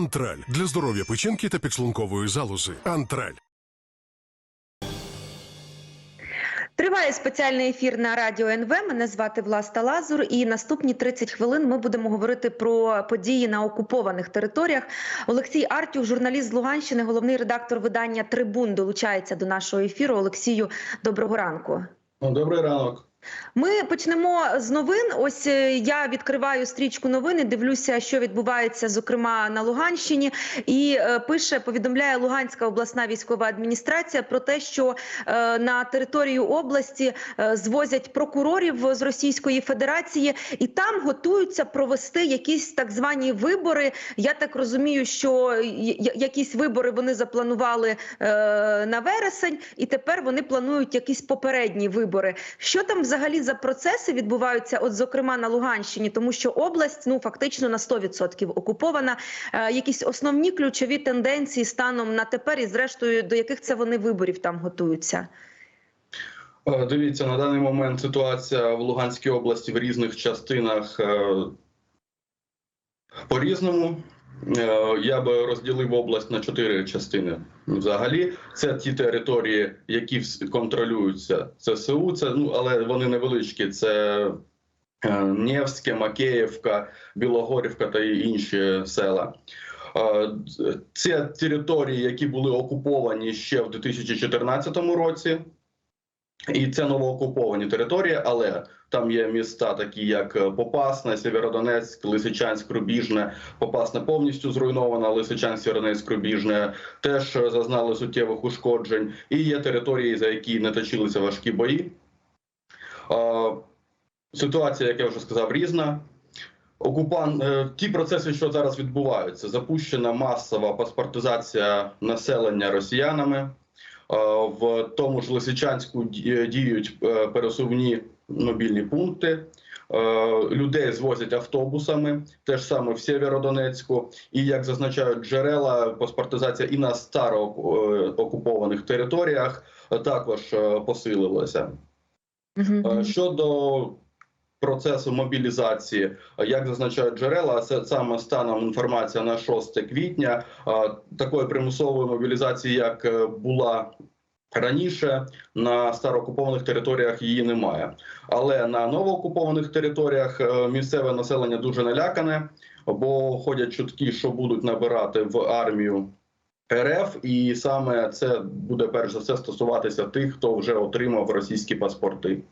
Антраль для здоров'я печінки та підшлункової залози. Антраль. Триває спеціальний ефір на радіо НВ. Мене звати Власта Лазур. І наступні 30 хвилин ми будемо говорити про події на окупованих територіях. Олексій Артюх, журналіст з Луганщини, головний редактор видання Трибун, долучається до нашого ефіру. Олексію, доброго ранку. Ну, Добрий ранок. Ми почнемо з новин. Ось е, я відкриваю стрічку новини, дивлюся, що відбувається, зокрема на Луганщині, і е, пише, повідомляє Луганська обласна військова адміністрація про те, що е, на територію області звозять прокурорів з Російської Федерації, і там готуються провести якісь так звані вибори. Я так розумію, що якісь вибори вони запланували на вересень, і тепер вони планують якісь попередні вибори. Що там взагалі за процеси відбуваються? От зокрема на Луганщині, тому що область ну фактично на 100% окупована. Е, якісь основні ключові тенденції станом на тепер, і зрештою до яких це вони виборів там готуються. Е, Дивіться, на даний момент ситуація в Луганській області в різних частинах е, по-різному. Е, Я би розділив область на чотири частини. Взагалі, це ті території, які контролюються ЦСУ, це ну але вони невеличкі. Це е, Невське, Макеївка, Білогорівка та інші села. Це території, які були окуповані ще в 2014 році. І це новоокуповані території, але там є міста, такі як е, Попасна, Сєвєродонецьк, Лисичанськ, Рубіжне. Попасна повністю зруйнована, Лисичанськ, Сєвєродонецьк, Рубіжне теж е, зазнали суттєвих ушкоджень. І є території, за які не точилися важкі бої. Ситуація, як я вже сказав, різна. Окупан е, ті процеси, що зараз відбуваються, запущена масова паспортизація населення росіянами. Е, В тому ж Лисичанську діють е, пересувні мобільні пункти. Е, Людей звозять автобусами, те ж саме в Сєвєродонецьку. І як зазначають джерела, паспортизація і на староокупованих територіях е, також е, посилилася. Е, Щодо процесу мобілізації, е, як зазначають джерела, це саме станом інформація на 6 квітня. е, Такої примусової мобілізації, як е, була раніше, на староокупованих територіях її немає. Але на новоокупованих територіях місцеве населення дуже налякане, бо ходять чутки, що будуть набирати в армію. РФ, і саме це буде перш за все стосуватися тих, хто вже отримав російські паспорти.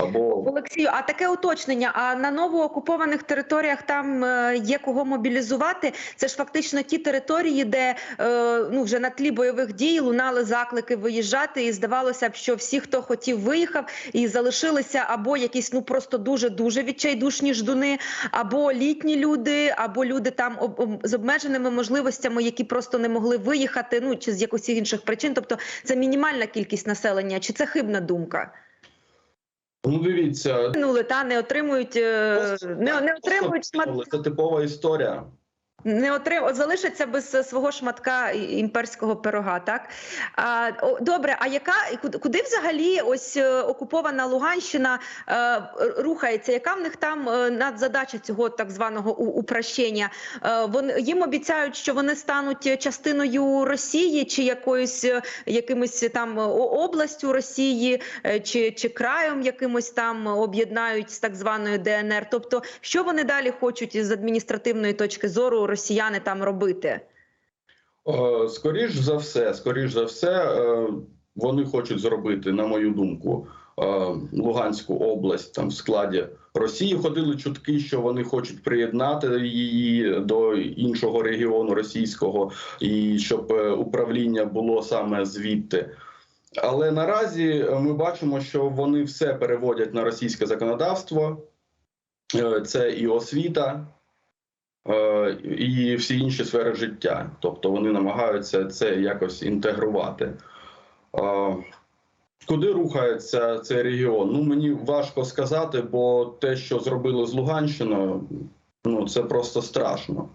Або Олексію, а таке уточнення. А на новоокупованих територіях там е, є кого мобілізувати. Це ж фактично ті території, де е, ну вже на тлі бойових дій лунали заклики виїжджати, і здавалося б, що всі, хто хотів, виїхав, і залишилися або якісь ну просто дуже дуже відчайдушні ждуни, або літні люди, або люди там з обмеженими можливостями, які просто не могли виїхати, ну чи з якихось інших причин. Тобто це мінімальна кількість населення, чи це хибна думка? Ну дивіться, ну та не отримують, е, не, не отримують шмат, це типова історія. Не отрим, от залишаться без свого шматка імперського пирога. Так а, добре. А яка куди, взагалі ось е, окупована Луганщина е, рухається? Яка в них там е, надзадача цього так званого упрощення? Е, вони їм обіцяють, що вони стануть частиною Росії чи якоюсь якимось там областю Росії, чи, чи краєм якимось там об'єднають з так званою ДНР. Тобто, що вони далі хочуть з адміністративної точки зору росіяни там робити? Е, Скоріш за все, скоріш за все, е, вони хочуть зробити, на мою думку, е, Луганську область там в складі Росії. Ходили чутки, що вони хочуть приєднати її до іншого регіону російського, і щоб управління було саме звідти. Але наразі ми бачимо, що вони все переводять на російське законодавство. Це і освіта, і всі інші сфери життя. Тобто вони намагаються це якось інтегрувати. Е, Куди рухається цей регіон? Ну мені важко сказати, бо те, що зробили з Луганщиною, ну це просто страшно.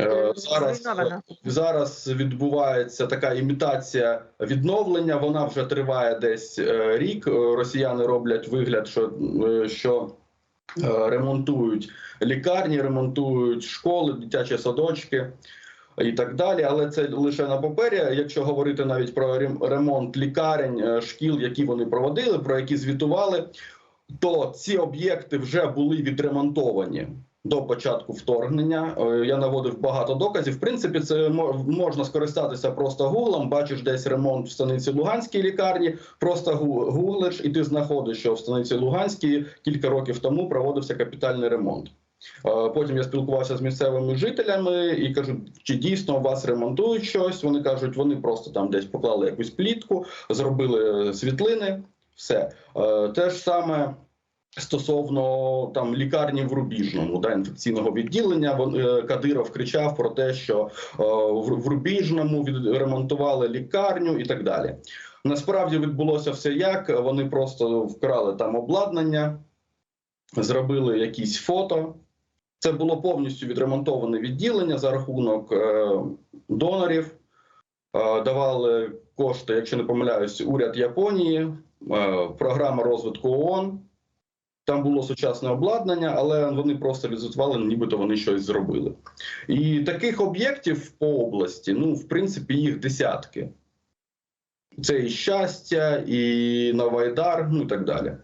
Е, Зараз, зараз відбувається така імітація відновлення. Вона вже триває десь е, рік. Е, Росіяни роблять вигляд, що, е, що е, ремонтують лікарні, ремонтують школи, дитячі садочки і так далі. Але це лише на папері. Якщо говорити навіть про рем- ремонт лікарень, е, шкіл, які вони проводили, про які звітували, то ці об'єкти вже були відремонтовані. До початку вторгнення Е, я наводив багато доказів. В принципі, це мо- можна скористатися просто гуглом. Бачиш десь ремонт в станиці Луганській лікарні. Просто гуглиш, і ти знаходиш, що в станиці Луганській кілька років тому проводився капітальний ремонт. Е, Потім я спілкувався з місцевими жителями і кажу, чи дійсно у вас ремонтують щось. Вони кажуть, вони просто там десь поклали якусь плітку, зробили світлини. Все Е, те ж саме. Стосовно там лікарні в Рубіжному да інфекційного відділення, е, Кадиров кричав про те, що е, в, Рубіжному відремонтували лікарню і так далі. Насправді відбулося все як вони просто вкрали там обладнання, зробили якісь фото. Це було повністю відремонтоване відділення за рахунок е, донорів. Давали кошти, якщо не помиляюсь, уряд Японії, програма розвитку ООН. Там було сучасне обладнання, але вони просто візитували, нібито вони щось зробили. І таких об'єктів по області, ну, в принципі, їх десятки. Це і щастя, і Новайдар, ну і так далі.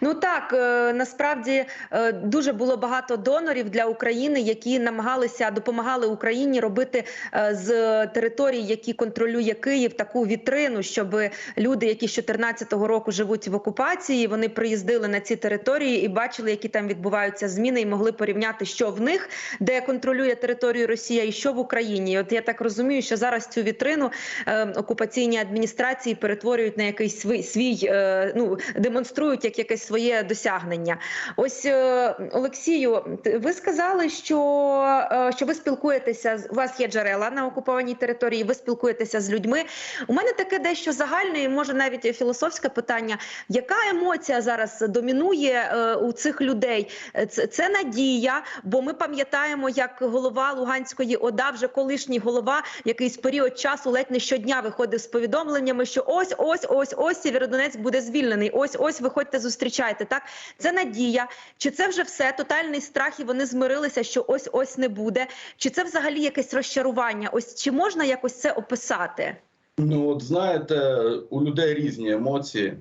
Ну так е, насправді е, дуже було багато донорів для України, які намагалися допомагали Україні робити е, з територій, які контролює Київ, таку вітрину, щоб люди, які з 2014 року живуть в окупації, вони приїздили на ці території і бачили, які там відбуваються зміни, і могли порівняти, що в них, де контролює територію Росія, і що в Україні. От я так розумію, що зараз цю вітрину окупаційні адміністрації перетворюють на якийсь свій, свій ну демонструють як якесь своє досягнення. Ось е, Олексію, ви сказали, що, е, що ви спілкуєтеся з у вас є джерела на окупованій території. Ви спілкуєтеся з людьми. У мене таке дещо загальне, і може навіть філософське питання. Яка емоція зараз домінує е, у цих людей? Це, це надія, бо ми пам'ятаємо, як голова Луганської ОДА, вже колишній голова, якийсь період часу ледь не щодня виходив з повідомленнями, що ось, ось, ось, ось Сєвєродонецьк буде звільнений. Ось, ось, виходьте, зустрічайте. Так, це надія. Чи це вже все тотальний страх, і вони змирилися, що ось ось не буде? Чи це взагалі якесь розчарування? Ось чи можна якось це описати? Ну, от знаєте, у людей різні емоції.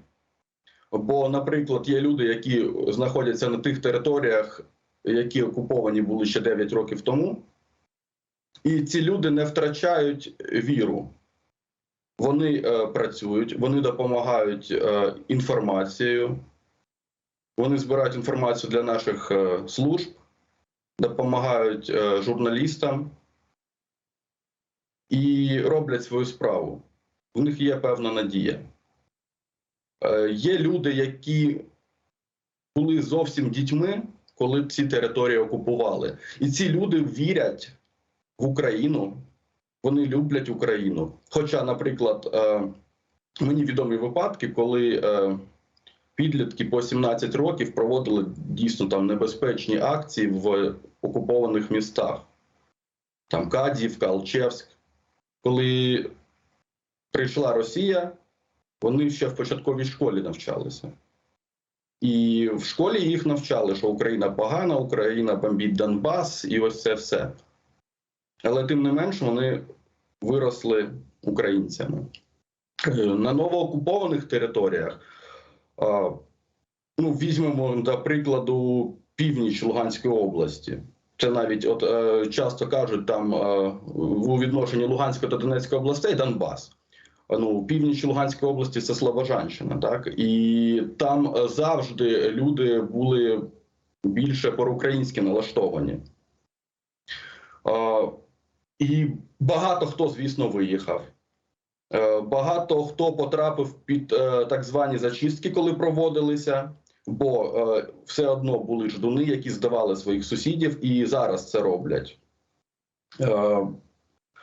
Бо, наприклад, є люди, які знаходяться на тих територіях, які окуповані були ще 9 років тому, і ці люди не втрачають віру. Вони е, працюють, вони допомагають е, інформацією, вони збирають інформацію для наших е, служб, допомагають журналістам і роблять свою справу. У них є певна надія. Є люди, які були зовсім дітьми, коли ці території окупували. І ці люди вірять в Україну, вони люблять Україну. Хоча, наприклад, е, мені відомі випадки, коли е, підлітки по 17 років проводили дійсно там небезпечні акції в окупованих містах. Там Кадіївка, Алчевськ. Коли прийшла Росія, вони ще в початковій школі навчалися. І в школі їх навчали, що Україна погана, Україна бомбить Донбас і ось це все. Але тим не менш вони виросли українцями. Е, На новоокупованих територіях, ну, візьмемо, до прикладу, північ Луганської області. Це навіть от е, часто кажуть там е, у відношенні Луганської та Донецької областей Донбас. Ну, північ Луганської області це Слобожанщина, так і там завжди люди були більше проукраїнськи налаштовані. І багато хто, звісно, виїхав. Е, Багато хто потрапив під е, так звані зачистки, коли проводилися, бо е, все одно були ждуни, які здавали своїх сусідів, і зараз це роблять.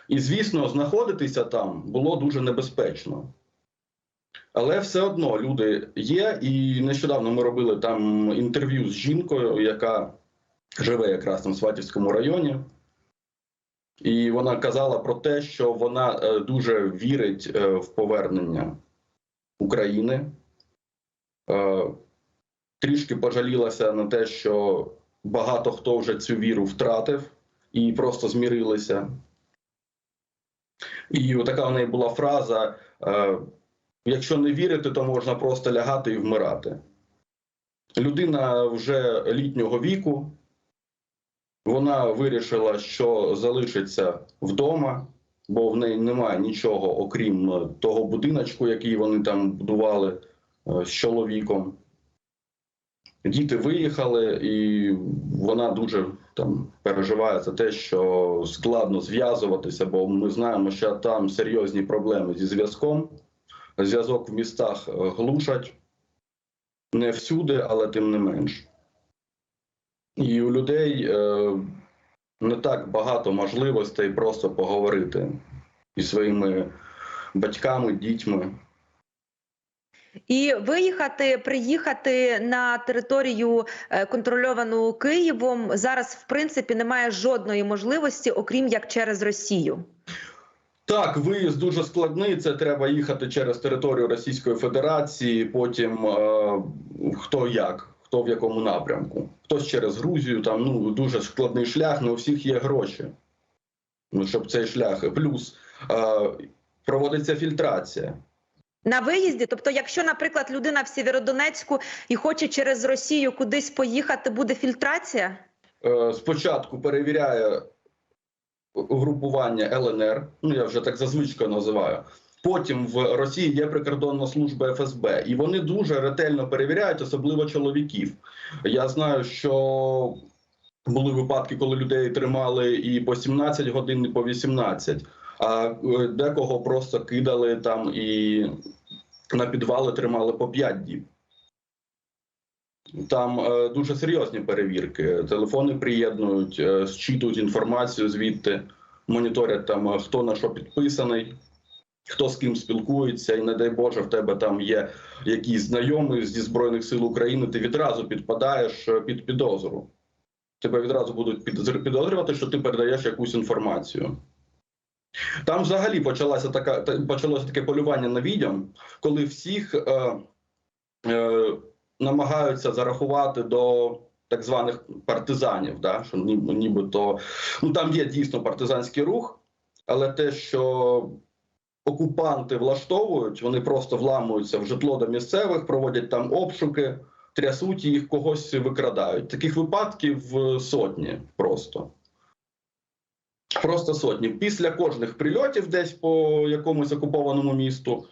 І, звісно, знаходитися там було дуже небезпечно. Але все одно люди є, і нещодавно ми робили там інтерв'ю з жінкою, яка живе якраз там в Сватівському районі. І вона казала про те, що вона е, дуже вірить е, в повернення України. Е, трішки пожалілася на те, що багато хто вже цю віру втратив і просто змірилися. І така в неї була фраза: якщо не вірити, то можна просто лягати і вмирати. Людина вже літнього віку, вона вирішила, що залишиться вдома, бо в неї немає нічого, окрім е, того будиночку, який вони там будували е, з чоловіком. Діти виїхали, і вона дуже там переживає за те, що складно зв'язуватися, бо ми знаємо, що там серйозні проблеми зі зв'язком. Зв'язок в містах е, глушать не всюди, але тим не менш. І у людей е, не так багато можливостей просто поговорити із своїми батьками, дітьми. І виїхати, приїхати на територію е, контрольовану Києвом зараз, в принципі, немає жодної можливості, окрім як через Росію. Так, виїзд дуже складний. Це треба їхати через територію Російської Федерації. Потім е, хто як, хто в якому напрямку. Хтось через Грузію. Там ну дуже складний шлях. Не у всіх є гроші. Ну, щоб цей шлях. Плюс е, проводиться фільтрація. На виїзді, тобто, якщо, наприклад, людина в Сєвєродонецьку і хоче через Росію кудись поїхати, буде фільтрація? Е, спочатку перевіряє угрупування ЛНР, ну я вже так зазвичай називаю. Потім в Росії є прикордонна служба ФСБ, і вони дуже ретельно перевіряють, особливо чоловіків. Я знаю, що були випадки, коли людей тримали і по 17 годин, і по 18, а е, декого просто кидали там і на підвали тримали по 5 діб. Там е, дуже серйозні перевірки. Телефони приєднують, е, зчитують інформацію звідти, моніторять там, е, хто на що підписаний, хто з ким спілкується, і не дай Боже, в тебе там є якісь знайомі зі Збройних сил України, ти відразу підпадаєш е, під підозру. Тебе відразу будуть підозрювати, що ти передаєш якусь інформацію. Там взагалі почалася така, почалося таке полювання на відьом, коли всіх е, е, намагаються зарахувати до так званих партизанів, да? що ні- нібито ну там є дійсно партизанський рух, але те, що окупанти влаштовують, вони просто вламуються в житло до місцевих, проводять там обшуки, трясуть їх, когось викрадають. Таких випадків е, сотні просто. Просто сотні. Після кожних прильотів, десь по якомусь окупованому місту,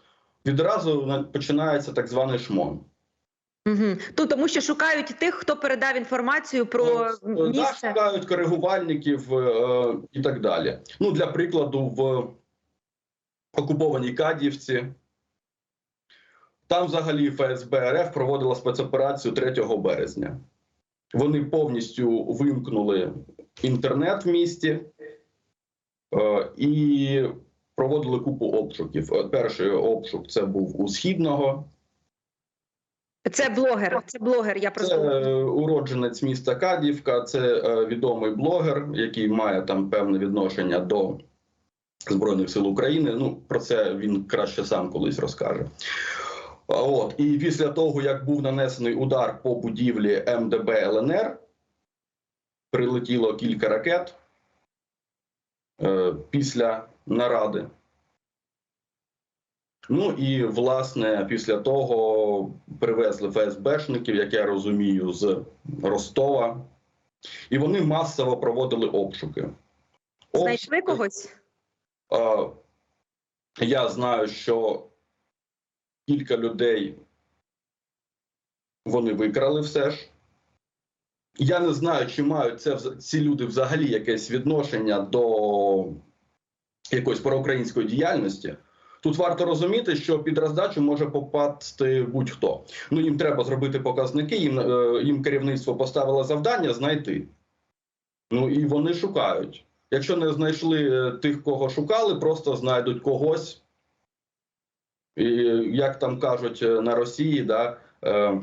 відразу на- починається так званий шмон. Угу. Ну, тому що шукають тих, хто передав інформацію про Е, Да, шукають коригувальників е, і так далі. Ну, для прикладу, в окупованій Кадівці. Там взагалі ФСБ РФ проводила спецоперацію 3 березня. Вони повністю вимкнули інтернет в місті е, і проводили купу обшуків. Е, Перший обшук це був у східного. Це блогер. Це блогер. Я Це просто е, уродженець міста Кадівка, це е, відомий блогер, який має там певне відношення до Збройних сил України. Ну, про це він краще сам колись розкаже. От і після того, як був нанесений удар по будівлі МДБ ЛНР, прилетіло кілька ракет е, після наради. Ну і власне після того привезли ФСБшників, як я розумію, з Ростова, і вони масово проводили обшуки. знайшли когось. Е, Я знаю, що кілька людей вони викрали все ж. Я не знаю, чи мають це ці люди взагалі якесь відношення до якоїсь проукраїнської діяльності. Тут варто розуміти, що під роздачу може попасти будь-хто. Ну їм треба зробити показники. Їм е, їм керівництво поставило завдання знайти. Ну і вони шукають. Якщо не знайшли е, тих, кого шукали, просто знайдуть когось. І, як там кажуть е, на Росії, да, е,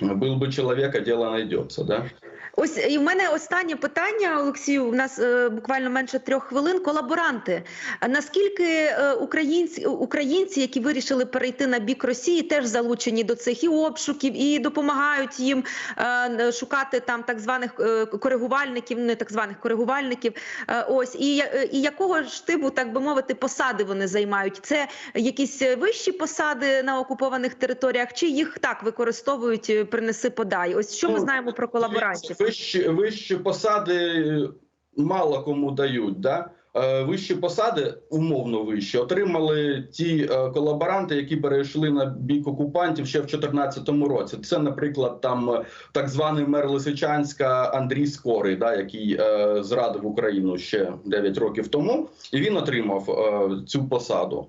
был би чоловіка, діло знайдеться. Да? Ось і в мене останнє питання, Олексію. У нас е, буквально менше трьох хвилин. Колаборанти. Наскільки е, українці, українці, які вирішили перейти на бік Росії, теж залучені до цих і обшуків, і допомагають їм е, шукати там так званих е, коригувальників, не так званих коригувальників. Е, ось і, е, і якого ж типу, так би мовити, посади вони займають? Це якісь вищі посади на окупованих територіях, чи їх так використовують? е, Принеси подай. Ось що ми Ну, знаємо про колаборантів? Вищі, вищі посади е, мало кому дають. Да? Е, Вищі посади, умовно вищі, отримали ті е, колаборанти, які перейшли на бік окупантів ще в 2014 році. Це, наприклад, там так званий мер Лисичанська Андрій Скорий, да, який е, зрадив Україну ще 9 років тому, і він отримав е, цю посаду.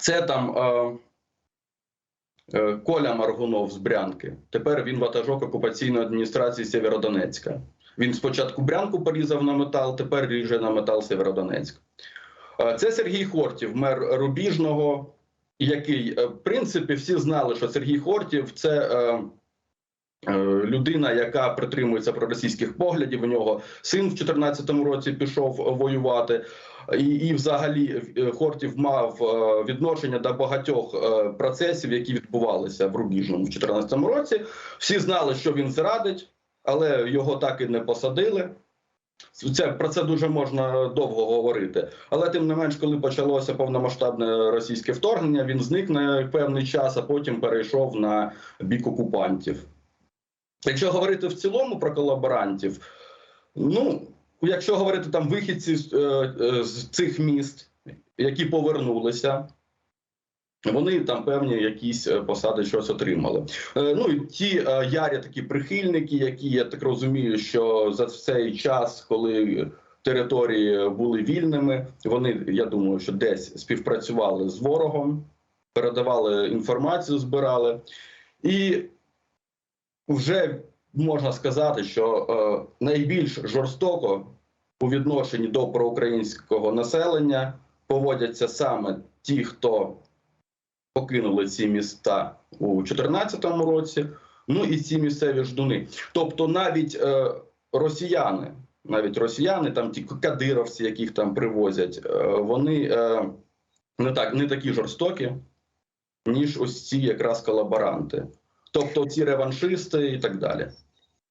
Це там. Е, Коля Маргунов з Брянки. Тепер він ватажок окупаційної адміністрації Сєвєродонецька. Він спочатку Брянку порізав на метал, тепер ріже на метал Сєвєродонецьк. Е, Це Сергій Хортів, мер Рубіжного, який, е, в принципі, всі знали, що Сергій Хортів це. Е, Людина, яка притримується проросійських поглядів, у нього син в 2014 році пішов воювати, і, і взагалі е, Хортів мав е, відношення до багатьох процесів, які відбувалися в Рубіжному в 2014 році. Всі знали, що він зрадить, але його так і не посадили. Це про це дуже можна довго говорити. Але тим не менш, коли почалося повномасштабне російське вторгнення, він зник на певний час, а потім перейшов на бік окупантів. Якщо говорити в цілому про колаборантів, ну якщо говорити там вихідці з, е, е, з цих міст, які повернулися, вони там певні якісь е, посади щось отримали. Ну і ті ярі такі прихильники, які я так розумію, що за цей час, коли території були вільними, вони я думаю, що десь співпрацювали з ворогом, передавали інформацію, збирали і вже можна сказати, що е, найбільш жорстоко у відношенні до проукраїнського населення поводяться саме ті, хто покинули ці міста у 2014 році. Ну і ці місцеві ждуни. Тобто, навіть е, росіяни, навіть росіяни, там ті кадировці, яких там привозять, е, вони е, не так не такі жорстокі, ніж ось ці якраз колаборанти. Тобто ці реваншисти і так далі.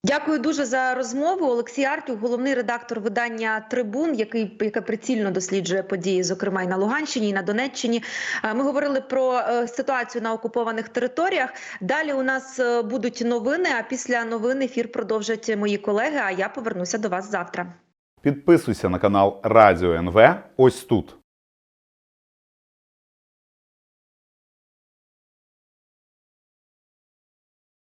Дякую дуже за розмову. Олексій Артюк, головний редактор видання Трибун, який яке прицільно досліджує події, зокрема і на Луганщині, і на Донеччині. Е, Ми говорили про е, ситуацію на окупованих територіях. Далі у нас е, будуть новини. А після новин ефір продовжать мої колеги. А я повернуся до вас завтра. Підписуйся на канал Радіо НВ ось тут.